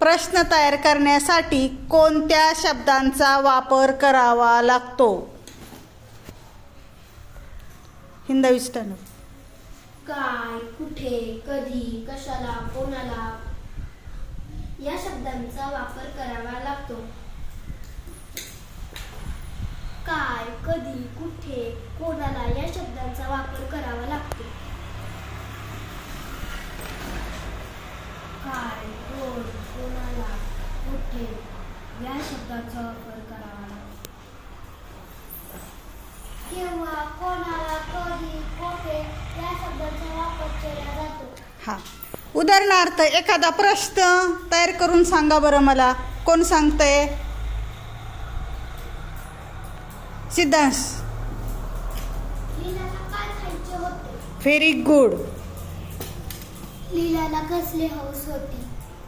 प्रश्न तयार करण्यासाठी कोणत्या शब्दांचा वापर करावा लागतो? हिंदविस्तान काय कुठे कधी कशाला कोणाला? या शब्दांचा वापर करावा लागतो. काय कधी कुठे कोणाला या शब्दांचा वापर करावा लागतो काय कोण कोणाला या शब्दांचा वापर करावा. लागतो किंवा कोणाला कधी कोठे या शब्दांचा वापर केला जातो? हां. उदाहरणार्थ एखादा प्रश्न तयार करून सांगा बरं मला. कोण सांगतंय? सिद्धांश. व्हेरी गुड लीलाला कसली हौस होती?